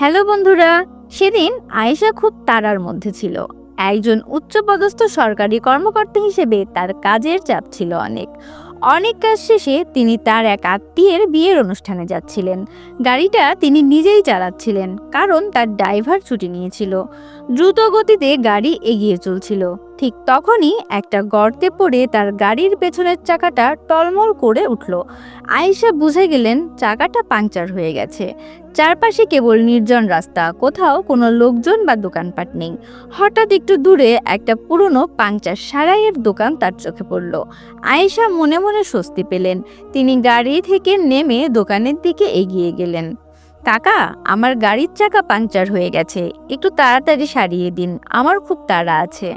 Hello বন্ধুরা, সেদিন আয়েশা খুব তারার মধ্যে ছিল। একজন উচ্চপদস্থ সরকারি কর্মকর্তা হিসেবে তার কাজের চাপ ছিল অনেক। অনেক কাজ শেষে তিনি তার এক আত্মীয়ের বিয়ের অনুষ্ঠানে যাচ্ছিলেন। গাড়িটা তিনি নিজেই চালাচ্ছিলেন, কারণ তার ড্রাইভার ছুটি নিয়েছিল। দ্রুত গতিতে গাড়ি এগিয়ে চলছিল। ঠিক তখনই একটা গর্তে পড়ে তার গাড়ির পেছনের চাকাটা টলমল করে উঠল। আয়েশা বুঝে গেলেন চাকাটা পাংচার হয়ে গেছে। চারপাশে কেবল নির্জন রাস্তা, কোথাও কোনো লোকজন বা দোকানপাট নেই। হঠাৎ একটু দূরে একটা পুরনো পাংচার সারাইয়ের দোকান তার চোখে পড়ল। আয়েশা মনে মনে স্বস্তি পেলেন। তিনি গাড়ি থেকে নেমে দোকানের দিকে এগিয়ে গেলেন। কাকা, আমার গাড়ির চাকা পাংচার হয়ে গেছে। একটু তাড়াতাড়ি সারিয়ে দিন। আমার খুব তাড়া আছে।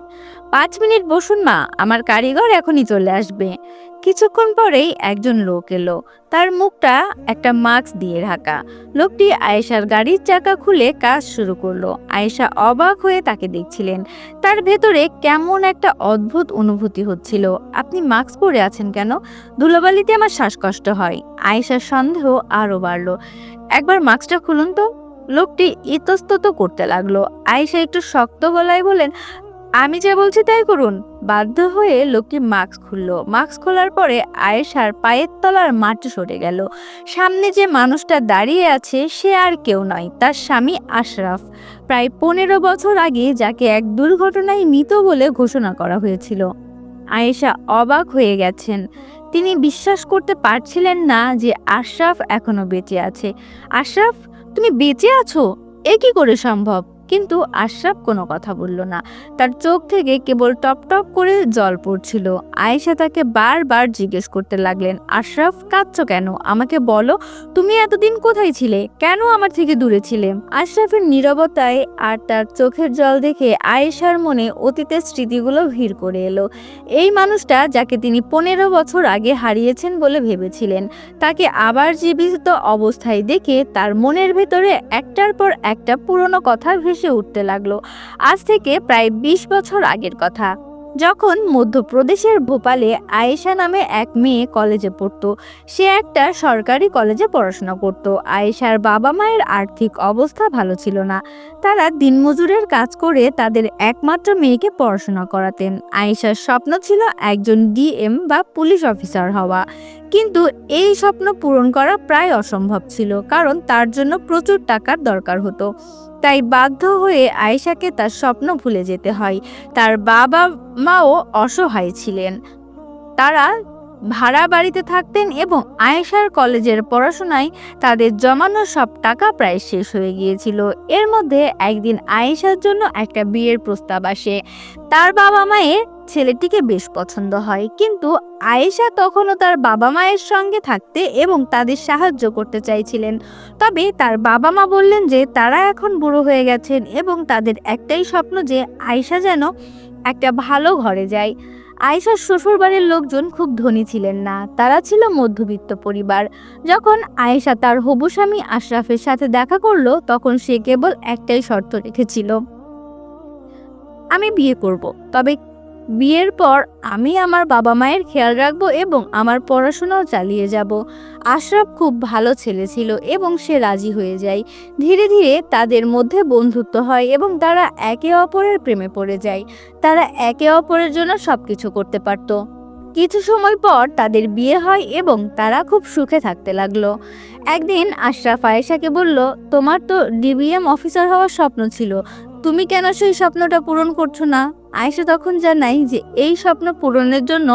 পাঁচ মিনিট বসুন মা, আমার কারিগর এখনই চলে আসবে। কিছুক্ষণ পরেই একজন লোক এলো। তার মুখটা একটা মাস্ক দিয়ে ঢাকা। লোকটি আয়েশার গাড়ির চাকা খুলে কাজ শুরু করল। আয়েশা অবাক হয়ে তাকে দেখছিলেন। তার ভেতরে কেমন একটা অদ্ভুত অনুভূতি হচ্ছিল। আপনি মাস্ক পরে আছেন কেন? ধুলোবালিতে আমার শ্বাসকষ্ট হয়। আয়েশার সন্দেহ আরও বাড়লো। একবার মাস্কটা খুলুন তো। লোকটি ইতস্তত করতে লাগল। আয়েশা একটু শক্ত গলায় বলেন আমি যা বলছি তাই করুন। বাধ্য হয়ে লোকটি মাস্ক খুলল। মাস্ক খোলার পরে আয়েশার পায়ের তলার মাটি সরে গেল। সামনে যে মানুষটা দাঁড়িয়ে আছে, সে আর কেউ নয়, তার স্বামী আশরাফ। প্রায় পনেরো বছর আগে যাকে এক দুর্ঘটনায় মৃত বলে ঘোষণা করা হয়েছিল। আয়েশা অবাক হয়ে গেছেন। তিনি বিশ্বাস করতে পারছিলেন না যে আশরাফ এখনও বেঁচে আছে। আশরাফ, তুমি বেঁচে আছো? এ কি করে সম্ভব? কিন্তু আশরাফ কোনো কথা বলল না। তার চোখ থেকে কেবল টপ টপ করে জল পড়ছিল। আয়েশা তাকে বারবার জিজ্ঞেস করতে লাগলেন, আশরাফ, কাঁদছ কেন? আমাকে বলো, তুমি এতদিন কোথায় ছিলে? কেন আমার থেকে দূরে ছিলে? আশরাফের নীরবতায় আর তার চোখের জল দেখে আয়েশার মনে অতীতের স্মৃতিগুলো ভিড় করে এলো। এই মানুষটা যাকে তিনি পনেরো বছর আগে হারিয়েছেন বলে ভেবেছিলেন, তাকে আবার জীবিত অবস্থায় দেখে তার মনের ভেতরে একটার পর একটা পুরনো কথা ভেসে উঠতে লাগল। আজ থেকে প্রায় ২০ বছর আগের কথা। যখন মধ্যপ্রদেশের ভোপালে আয়েশা নামে এক মেয়ে কলেজে পড়তো, সে একটা সরকারি কলেজে পড়াশোনা করত। আয়েশার বাবা মায়ের আর্থিক অবস্থা ভালো ছিল না। তারা দিনমজুরের কাজ করে তাদের একমাত্র মেয়েকে পড়াশোনা করাতেন। আয়েশার স্বপ্ন ছিল একজন ডিএম বা পুলিশ অফিসার হওয়া। কিন্তু এই স্বপ্ন পূরণ করা প্রায় অসম্ভব ছিল, কারণ তার জন্য প্রচুর টাকার দরকার হতো। তাই বাধ্য হয়ে আয়েশাকে তার স্বপ্ন ভুলে যেতে হয়। তার বাবা মাও অসহায় ছিলেন। তারা ভাড়া বাড়িতে থাকতেন এবং আয়েশার কলেজের পড়াশোনায় তাদের জমানো সব টাকা প্রায় শেষ হয়ে গিয়েছিল। এর মধ্যে একদিন আয়েশার জন্য একটা বিয়ের প্রস্তাব আসে। তার বাবা মায়ের ছেলেটিকে বেশ পছন্দ হয়, কিন্তু আয়েশা তখনও তার বাবা মায়ের সঙ্গে থাকতে এবং তাদের সাহায্য করতে চাইছিলেন। তবে তার বাবা মা বললেন যে, তারা এখন বুড়ো হয়ে গেছেন এবং তাদের একটাই স্বপ্ন যে, আয়েশা যেন একটা ভালো ঘরে যায়। আয়েশার শ্বশুরবাড়ির লোকজন খুব ধনী ছিলেন না, তারা ছিল মধ্যবিত্ত পরিবার। যখন আয়েশা তার হবু স্বামী আশরাফের সাথে দেখা করল, তখন সে কেবল একটাই শর্ত রেখেছিল, আমি বিয়ে করব, তবে বিয়ের পর আমি আমার বাবা মায়ের খেয়াল রাখব এবং আমার পড়াশোনাও চালিয়ে যাব। আশরাফ খুব ভালো ছেলে ছিল এবং সে রাজি হয়ে যায়। ধীরে ধীরে তাদের মধ্যে বন্ধুত্ব হয় এবং তারা একে অপরের প্রেমে পড়ে যায়। তারা একে অপরের জন্য সব কিছু করতে পারত। কিছু সময় পর তাদের বিয়ে হয় এবং তারা খুব সুখে থাকতে লাগল। একদিন আশরাফ আয়েশাকে বলল, তোমার তো ডিবিএম অফিসার হওয়ার স্বপ্ন ছিল। তুমি কেন সেই স্বপ্নটা পূরণ করছ না? আয়েশা তখন জানাই যে এই স্বপ্ন পূরণের জন্য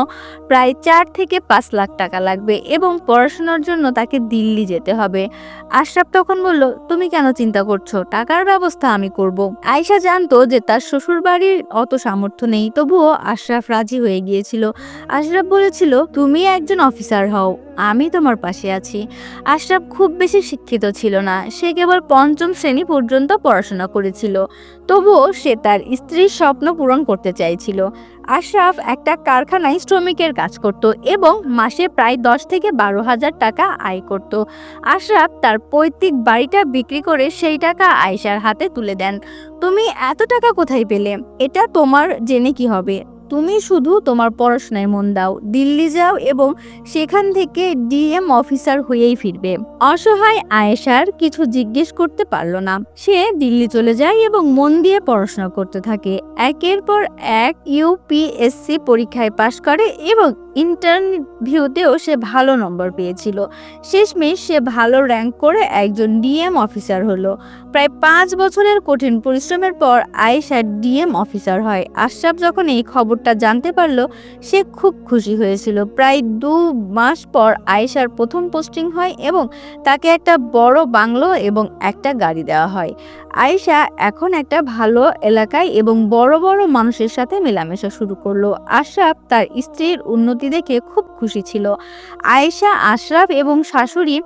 প্রায় চার থেকে পাঁচ লাখ টাকা লাগবে এবং পড়াশোনার জন্য তাকে দিল্লি যেতে হবে। আশরাফ তখন বলল, তুমি কেন চিন্তা করছ? টাকার ব্যবস্থা আমি করব। আয়েশা জানতো যে তার শ্বশুর বাড়ির অত সামর্থ্য নেই, তবুও আশরাফ রাজি হয়ে গিয়েছিল। আশরাফ বলেছিল, তুমি একজন অফিসার হও, আমি তোমার পাশে আছি। আশরাফ খুব বেশি শিক্ষিত ছিল না, সে কেবল পঞ্চম শ্রেণি পর্যন্ত পড়াশোনা করেছিল। তবুও সে তার স্ত্রীর স্বপ্ন পূরণ করতে চাইছিল। আশরাফ একটা কারখানায় শ্রমিকের কাজ করত এবং মাসে প্রায় দশ থেকে বারো হাজার টাকা আয় করত। আশরাফ তার পৈতৃক বাড়িটা বিক্রি করে সেই টাকা আয়েশার হাতে তুলে দেন। তুমি এত টাকা কোথায় পেলে? এটা তোমার জেনে কি হবে? তুমি শুধু তোমার পড়াশোনায় মন দাও। দিল্লি যাও এবং সেখান থেকে ডিএম অফিসার হয়েই ফিরবে। অসহায় আয়েশার কিছু জিজ্ঞেস করতে পারল না। সে দিল্লি চলে যায় এবং মন দিয়ে পড়াশোনা করতে থাকে। একের পর এক ইউপিএসসি পরীক্ষায় পাশ করে এবং ইন্টারভিউতেও সে ভালো নম্বর পেয়েছিল। শেষমেশ সে ভালো র্যাঙ্ক করে একজন ডিএম অফিসার হলো। প্রায় পাঁচ বছরের কঠিন পরিশ্রমের পর আয়েশা ডিএম অফিসার হয়। আশরাফ যখন এই খবরটা জানতে পারল, সে খুব খুশি হয়েছিল। প্রায় দু মাস পর আয়েশার প্রথম পোস্টিং হয় এবং তাকে একটা বড় বাংলো এবং একটা গাড়ি দেওয়া হয়। আয়েশা এখন একটা ভালো এলাকায় এবং বড় বড় মানুষের সাথে মেলামেশা শুরু করল। আশরাফ তার স্ত্রীর উন্নতি দেখে খুব খুশি ছিল। আয়েশা, আশরাফ এবং শাশুড়ি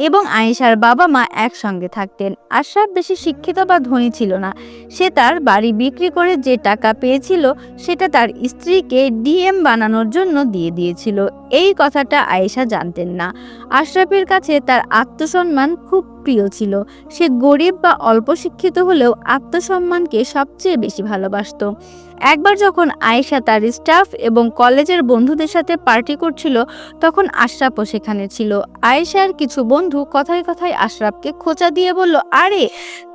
এবং আয়েশার বাবা মা একসঙ্গে থাকতেন। আশরাফ বেশি শিক্ষিত বা ধনী ছিল না। সে তার বাড়ি বিক্রি করে যে টাকা পেয়েছিল, সেটা তার স্ত্রীকে ডিএম বানানোর জন্য দিয়ে দিয়েছিল। এই কথাটা আয়েশা জানতেন না। আশরাফের কাছে তার আত্মসম্মান খুব প্রিয় ছিল। সে গরিব বা অল্প শিক্ষিত হলেও আত্মসম্মানকে সবচেয়ে বেশি ভালোবাসত। একবার যখন আয়েশা তার স্টাফ এবং কলেজের বন্ধুদের সাথে পার্টি করছিল, তখন আশরাফও সেখানে ছিল। আয়েশার কিছু বন্ধু কথায় কথায় আশরাফকে খোঁচা দিয়ে বলল, আরে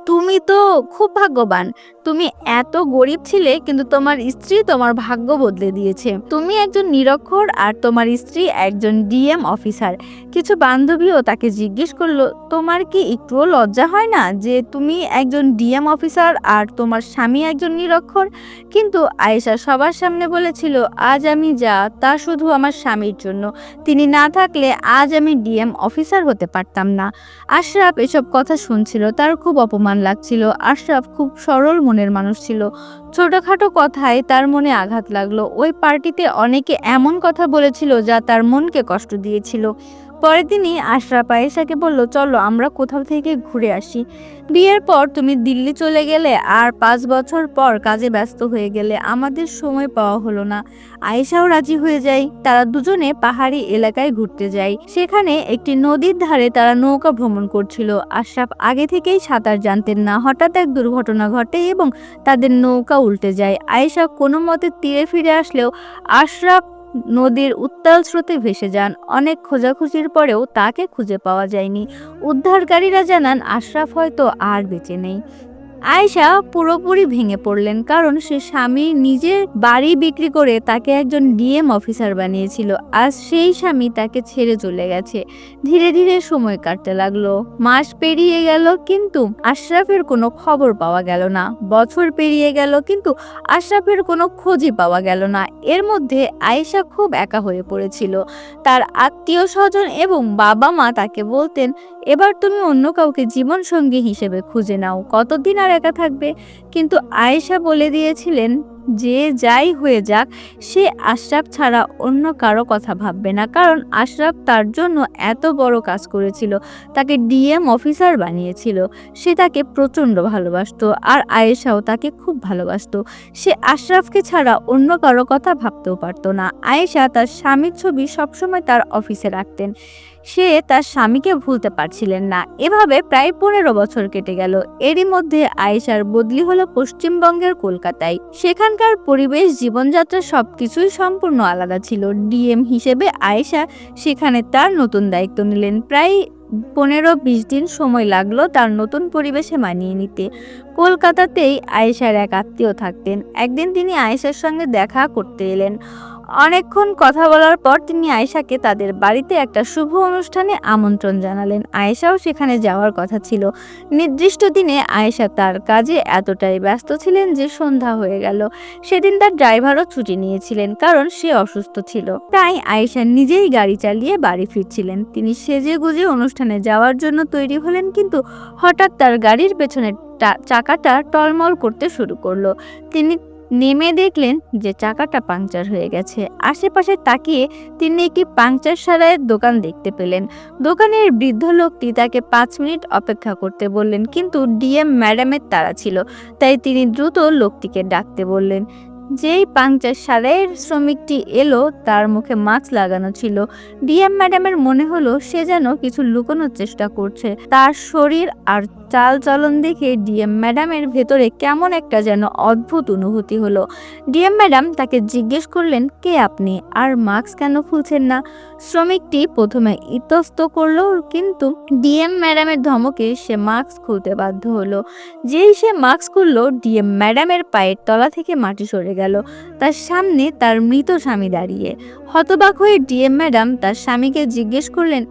তুমি তো খুব ভাগ্যবান। তুমি এত গরিব ছিলে, কিন্তু তোমার স্ত্রী তোমার ভাগ্য বদলে দিয়েছে। তুমি একজন নিরক্ষর আর তোমার স্ত্রী একজন ডিএম অফিসার। কিছু বান্ধবীও তাকে জিজ্ঞেস করল, তোমার কি একটুও লজ্জা হয় না যে তুমি একজন ডিএম অফিসার আর তোমার স্বামী একজন নিরক্ষর? কিন্তু আয়েশা সবার সামনে বলেছিল, আজ আমি যা, তা শুধু আমার স্বামীর জন্য। তিনি না থাকলে আজ আমি ডিএম অফিসার হতে পারতাম না। আশরাফ এসব কথা শুনছিল, তার খুব অপমান লাগছিল। আশরাফ খুব সরল মনের মানুষ ছিল। ছোটোখাটো কথায় তার মনে আঘাত লাগল। ওই পার্টিতে অনেকে এমন কথা বলেছিল যা তার মনকে কষ্ট দিয়েছিল। পরের দিনই আশরাফ আয়েশাকে বলল, চলো, আমরা কোথাও থেকে ঘুরে আসি। বিয়ের পর তুমি দিল্লি চলে গেলে আর পাঁচ বছর পর কাজে ব্যস্ত হয়ে গেলে আমাদের সময় পাওয়া হলো না। আয়েশাও রাজি হয়ে যায়, তারা দুজনে পাহাড়ি এলাকায় ঘুরতে যায়। সেখানে একটি নদীর ধারে তারা নৌকা ভ্রমণ করছিল। আশরাফ আগে থেকেই সাঁতার জানতেন না। হঠাৎ এক দুর্ঘটনা ঘটে এবং তাদের নৌকা উল্টে যায়। আয়েশা কোনো মতে তীরে ফিরে আসলেও আশরাফ নদীর উত্তাল স্রোতে ভেসে যান। অনেক খোঁজাখুঁজির পরেও তাকে খুঁজে পাওয়া যায়নি। উদ্ধারকারীরা জানান, আশরাফ হয়তো আর বেঁচে নেই। আয়েশা পুরোপুরি ভেঙে পড়লেন কারণ সে স্বামী নিজের বাড়ি বিক্রি করে তাকে একজন ডিএম অফিসার বানিয়েছিল আজ সেই স্বামী তাকে ছেড়ে চলে গেছে। ধীরে ধীরে সময় কাটতে লাগল। মাস পেরিয়ে গেল কিন্তু আশরাফের কোনো খবর পাওয়া গেল না। বছর পেরিয়ে গেল কিন্তু আশরাফের কোনো খোঁজই পাওয়া গেল না। এর মধ্যে আয়েশা খুব একা হয়ে পড়েছিল। তার আত্মীয় স্বজন এবং বাবা মা তাকে বলতেন এবার তুমি অন্য কাউকে জীবনসঙ্গী হিসেবে খুঁজে নাও। কতদিন আর একা থাকবে? কিন্তু আয়েশা বলে দিয়েছিলেন যে যাই হয়ে যাক, সে আশরাফ ছাড়া অন্য কারও কথা ভাববে না। কারণ আশরাফ তার জন্য এত বড় কাজ করেছিল, তাকে ডিএম অফিসার বানিয়েছিল। সে তাকে প্রচণ্ড ভালোবাসতো আর আয়েশাও তাকে খুব ভালোবাসত। সে আশরাফকে ছাড়া অন্য কারও কথা ভাবতেও পারতো না। আয়েশা তার স্বামীর ছবি সবসময় তার অফিসে রাখতেন। সে তার স্বামীকে ভুলতে পারছিলেন না। এভাবে প্রায় পনেরো বছর কেটে গেল। এরই মধ্যে আয়েশার বদলি হলো পশ্চিমবঙ্গের কলকাতায়। সেখানকার পরিবেশ, জীবনযাত্রা সব কিছুই সম্পূর্ণ আলাদা ছিল। ডিএম হিসেবে আয়েশা সেখানে তার নতুন দায়িত্ব নিলেন। প্রায় পনেরো বিশ দিন সময় লাগল তার নতুন পরিবেশে মানিয়ে নিতে। কলকাতাতেই আয়েশার এক আত্মীয় থাকতেন। একদিন তিনি আয়েশার সঙ্গে দেখা করতে এলেন। অনেকক্ষণ কথা বলার পর তিনি আয়েশাকে তাদের বাড়িতে একটা শুভ অনুষ্ঠানে আমন্ত্রণ জানালেন। আয়েশাও সেখানে যাওয়ার কথা ছিল। নির্দিষ্ট দিনে আয়েশা তার কাজে এতটাই ব্যস্ত ছিলেন যে সন্ধ্যা হয়ে গেল। সেদিন তার ড্রাইভারও ছুটি নিয়েছিলেন কারণ সে অসুস্থ ছিল। তাই আয়েশা নিজেই গাড়ি চালিয়ে বাড়ি ফিরছিলেন। তিনি সেজে গুজে অনুষ্ঠানে যাওয়ার জন্য তৈরি হলেন কিন্তু হঠাৎ তার গাড়ির পেছনে চাকাটা টলমল করতে শুরু করল। তিনি নেমে দেখলেন যে চাকাটা পাংচার হয়ে গেছে। আশেপাশে তাকিয়ে তিনি একটি পাংচার সারাইয়ের দোকান দেখতে পেলেন। দোকানের বৃদ্ধ লোকটি তাকে পাঁচ মিনিট অপেক্ষা করতে বললেন, কিন্তু ডিএম ম্যাডামের তারা ছিল, তাই তিনি দ্রুত লোকটিকে ডাকতে বললেন, যেই পাংচার সারাইয়ের শ্রমিকটি এলো, তার মুখে মাস্ক লাগানো ছিল। ডিএম ম্যাডামের মনে হলো সে যেন কিছু লুকোনোর চেষ্টা করছে। তার শরীর আর চাল চলন দেখে ডিএম ম্যাডামের ভেতরে কেমন একটা যেন অদ্ভুত অনুভূতি হলো। ডিএম ম্যাডাম তাকে জিজ্ঞেস করলেন, কে আপনি? আর মাস্ক কেন খুলছেন না? শ্রমিকটি প্রথমে ইতস্ত করল, কিন্তু ডিএম ম্যাডামের ধমকে সে মাস্ক খুলতে বাধ্য হলো। যেই সে মাস্ক খুললো, ডিএম ম্যাডামের পায়ের তলা থেকে মাটি সরে গেল। তার সামনে তার মৃত স্বামী দাঁড়িয়ে। হতবাক হয়ে ডিএম ম্যাডাম তার স্বামীকে জিজ্ঞেস করলেন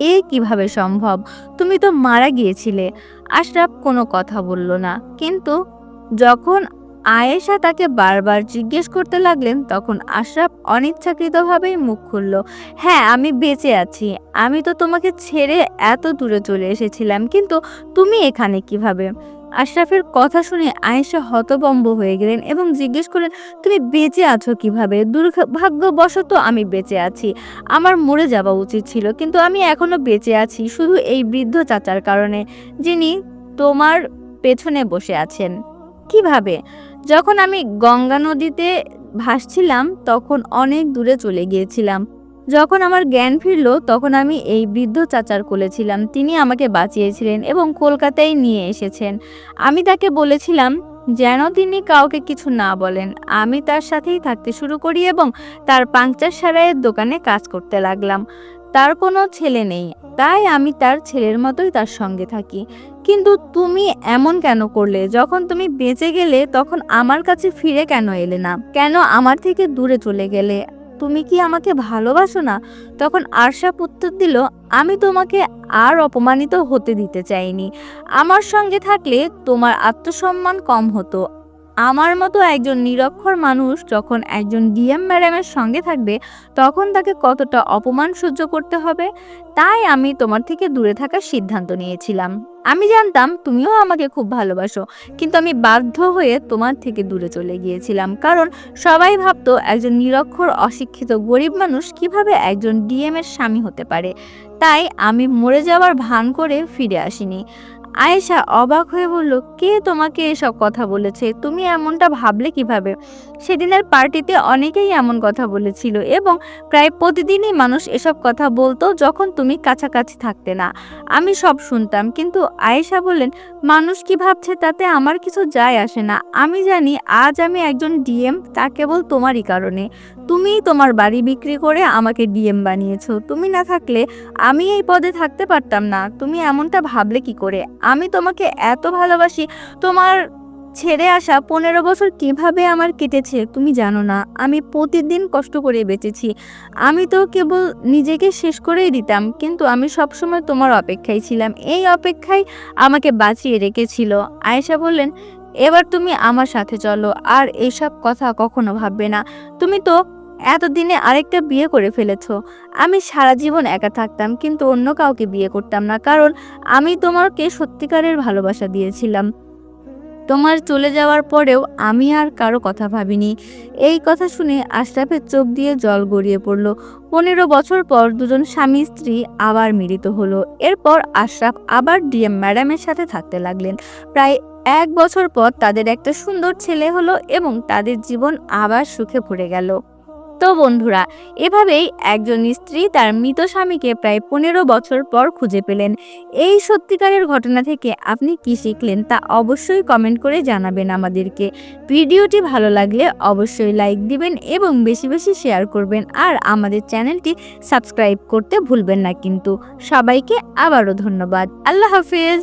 এ কীভাবে সম্ভব? তুমি তো মারা গিয়েছিলে। আশরাফ কোনো কথা বলল না। কিন্তু যখন আয়েশা তাকে বারবার জিজ্ঞেস করতে লাগলেন, তখন আশরাফ অনিচ্ছাকৃতভাবেই মুখ খুলল। হ্যাঁ আমি বেঁচে আছি। আমি তো তোমাকে ছেড়ে এত দূরে চলে এসেছিলাম। কিন্তু তুমি এখানে কীভাবে? আশরাফের কথা শুনে আয়েশা হতবম্ব হয়ে গেলেন এবং জিজ্ঞেস করলেন, তুমি বেঁচে আছো কীভাবে? দুর্ভাগ্যবশত আমি বেঁচে আছি। আমার মরে যাওয়া উচিত ছিল, কিন্তু আমি এখনও বেঁচে আছি, শুধু এই বৃদ্ধ চাচার কারণে, যিনি তোমার পেছনে বসে আছেন। কীভাবে? যখন আমি গঙ্গা নদীতে ভাসছিলাম, তখন অনেক দূরে চলে গিয়েছিলাম। যখন আমার জ্ঞান ফিরল, তখন আমি এই বৃদ্ধ চাচার কোলে ছিলাম। তিনি আমাকে বাঁচিয়েছিলেন এবং কলকাতায় নিয়ে এসেছেন। আমি তাকে বলেছিলাম, যেন তিনি কাউকে কিছু না বলেন। আমি তার সাথেই থাকতে শুরু করি এবং তার পাংচার সারাইয়ের দোকানে কাজ করতে লাগলাম। তার কোনো ছেলে নেই। তাই আমি তার ছেলের মতোই তার সঙ্গে থাকি। কিন্তু তুমি এমন কেন করলে? যখন তুমি বেঁচে গেলে, তখন আমার কাছে ফিরে কেন এলে না? কেন আমার থেকে দূরে চলে গেলে? তুমি কি আমাকে ভালোবাসো না? তখন আরশা উত্তর দিল, আমি তোমাকে আর অপমানিত হতে দিতে চাইনি। আমার সঙ্গে থাকলে তোমার আত্মসম্মান কম হতো। আমার মতো একজন নিরক্ষর মানুষ যখন একজন ডিএম ম্যাডামের সঙ্গে থাকবে, তখন তাকে কতটা অপমান সহ্য করতে হবে? তাই আমি তোমার থেকে দূরে থাকার সিদ্ধান্ত নিয়েছিলাম। আমি জানতাম তুমিও আমাকে খুব ভালোবাসো, কিন্তু আমি বাধ্য হয়ে তোমার থেকে দূরে চলে গিয়েছিলাম। কারণ সবাই ভাবতো একজন নিরক্ষর, অশিক্ষিত, গরিব মানুষ কীভাবে একজন ডিএম এর স্বামী হতে পারে। তাই আমি মরে যাওয়ার ভান করে ফিরে আসিনি। আয়েশা অবাক হয়ে বলল, কে তোমাকে এসব কথা বলেছে? তুমি এমনটা ভাবলে কীভাবে? সেদিনের পার্টিতে অনেকেই এমন কথা বলেছিল এবং প্রায় প্রতিদিনই মানুষ এসব কথা বলতো যখন তুমি কাছাকাছি থাকতে না। আমি সব শুনতাম, কিন্তু আয়েশা বললেন, মানুষ কি ভাবছে তাতে আমার কিছু যায় আসে না। আমি জানি আজ আমি একজন ডিএম, তা কেবল তোমারই কারণে। তুমিই তোমার বাড়ি বিক্রি করে আমাকে ডিএম বানিয়েছো। তুমি না থাকলে আমি এই পদে থাকতে পারতাম না। তুমি এমনটা ভাবলে কি করে? আমি তোমাকে এত ভালোবাসি, তোমার ছেড়ে আসা পনেরো বছর কীভাবে আমার কেটেছে তুমি জানো না। আমি প্রতিদিন কষ্ট করে বেঁচেছি। আমি তো কেবল নিজেকে শেষ করেই দিতাম, কিন্তু আমি সবসময় তোমার অপেক্ষায় ছিলাম। এই অপেক্ষায় আমাকে বাঁচিয়ে রেখেছিল। আয়েশা বললেন, এবার তুমি আমার সাথে চলো, আর এইসব কথা কখনো ভাববে না। তুমি তো এতদিনে আরেকটা বিয়ে করে ফেলেছ। আমি সারা জীবন একা থাকতাম, কিন্তু অন্য কাউকে বিয়ে করতাম না, কারণ আমি তোমাকে সত্যিকারের ভালোবাসা দিয়েছিলাম। তোমার চলে যাওয়ার পরেও আমি আর কারও কথা ভাবিনি। এই কথা শুনে আশরাফের চোখ দিয়ে জল গড়িয়ে পড়ল। পনেরো বছর পর দুজন স্বামী স্ত্রী আবার মিলিত হলো। এরপর আশরাফ আবার ডিএম ম্যাডামের সাথে থাকতে লাগলেন। প্রায় এক বছর পর তাদের একটা সুন্দর ছেলে হলো এবং তাদের জীবন আবার সুখে ভরে গেল। তো বন্ধুরা, এভাবেই একজন স্ত্রী তার মৃত স্বামীকে প্রায় পনেরো বছর পর খুঁজে পেলেন। এই সত্যিকারের ঘটনা থেকে আপনি কি শিখলেন তা অবশ্যই কমেন্ট করে জানাবেন আমাদেরকে। ভিডিওটি ভালো লাগলে অবশ্যই লাইক দিবেন এবং বেশি বেশি শেয়ার করবেন আর আমাদের চ্যানেলটি সাবস্ক্রাইব করতে ভুলবেন না কিন্তু। সবাইকে আবারও ধন্যবাদ। আল্লাহ হাফিজ।